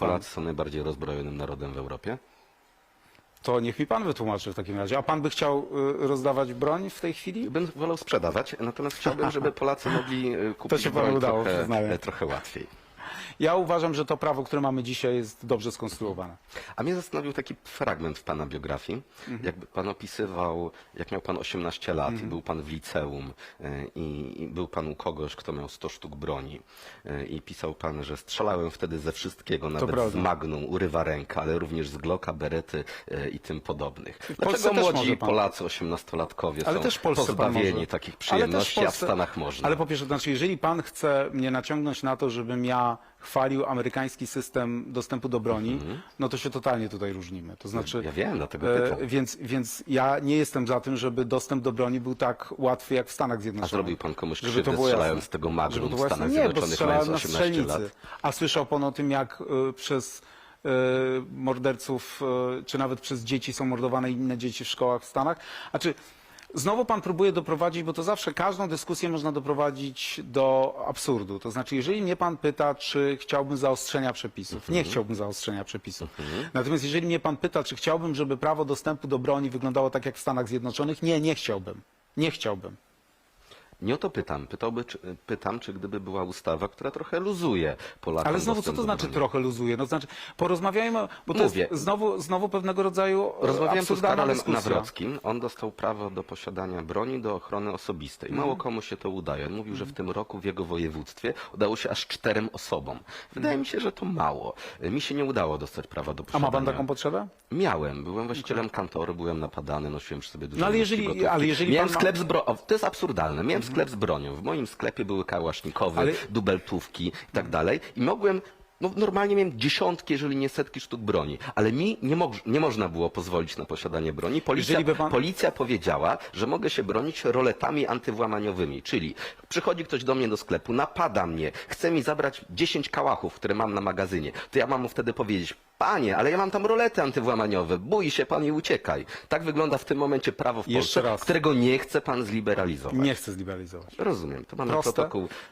Polacy są najbardziej rozbrojonym narodem w Europie? To niech mi pan wytłumaczy w takim razie. A pan by chciał y, rozdawać broń w tej chwili? Bym wolał sprzedawać, natomiast chciałbym, żeby Polacy mogli e, kupić się panu broń udało, trochę, przyznaję. trochę łatwiej. Ja uważam, że to prawo, które mamy dzisiaj jest dobrze skonstruowane. A mnie zastanowił taki fragment w pana biografii. Mhm. Jakby pan opisywał, jak miał pan 18 lat i był pan w liceum e, i, i był pan u kogoś, kto miał 100 sztuk broni e, i pisał pan, że strzelałem wtedy ze wszystkiego, nawet z prawda. Magnum, urywa ręka, ale również z Glocka, Berety e, i tym podobnych. Polsce Dlaczego też może młodzi pan. Polacy, 18-latkowie Ale są też w Polsce pan pozbawieni może. takich Ale też przyjemności, a w Polsce- Stanach można? Ale po pierwsze, to znaczy, jeżeli pan chce mnie naciągnąć na to, żebym ja chwalił amerykański system dostępu do broni, no to się totalnie tutaj różnimy. To znaczy, Mhm. Ja wiem, dlatego e, pytam. więc, więc ja nie jestem za tym, żeby dostęp do broni był tak łatwy jak w Stanach A Zjednoczonych. zrobił pan komuś Żeby krzywdę, to było strzelając jasne. tego Żeby Magnum to w było jasne. Stanach Nie, bo Zjednoczonych, strzelałem mając na 18 strzelnicy. lat? A słyszał pan o tym, jak y, przez y, morderców, y, czy nawet przez dzieci są mordowane inne dzieci w szkołach w Stanach? A czy znowu pan próbuje doprowadzić, bo to zawsze każdą dyskusję można doprowadzić do absurdu. To znaczy, jeżeli mnie pan pyta, czy chciałbym zaostrzenia przepisów, nie chciałbym zaostrzenia przepisów. Natomiast jeżeli mnie pan pyta, czy chciałbym, żeby prawo dostępu do broni wyglądało tak jak w Stanach Zjednoczonych, nie, nie chciałbym. Nie chciałbym. Nie o to pytam. Pytałby, czy, pytam, czy gdyby była ustawa, która trochę luzuje Polakom Ale znowu, co to znaczy trochę luzuje? No znaczy, porozmawiajmy, bo to Mówię. jest znowu, znowu pewnego rodzaju e, Rozmawiałem tu z absurdalna Karolem dyskusja. Nawrockim. On dostał prawo do posiadania broni do ochrony osobistej. Mhm. Mało komu się to udaje. On mówił, że w tym roku w jego województwie udało się aż czterem osobom. Wydaje mi się, że to mało. Mi się nie udało dostać prawa do A posiadania. ma pan taką potrzebę? Miałem. Byłem właścicielem kantoru, byłem napadany, nosiłem przy sobie dużo No ale ilości jeżeli- gotówki. ale jeżeli Miałem ma- sklep z bronią. To jest absurdalne. Miałem sklep z bronią. W moim sklepie były kałasznikowy, Ale- dubeltówki i tak dalej. I mogłem... No, normalnie miałem dziesiątki, jeżeli nie setki sztuk broni, ale mi nie, moż, nie można było pozwolić na posiadanie broni. Policja, by pan- policja powiedziała, że mogę się bronić roletami antywłamaniowymi, czyli przychodzi ktoś do mnie do sklepu, napada mnie, chce mi zabrać 10 kałachów, które mam na magazynie, to ja mam mu wtedy powiedzieć, panie, ale ja mam tam rolety antywłamaniowe, bój się pan i uciekaj. Tak wygląda w tym momencie prawo w Jeszcze Polsce, raz. którego nie chce pan zliberalizować. Nie chcę zliberalizować. Rozumiem, to mamy Proste. protokół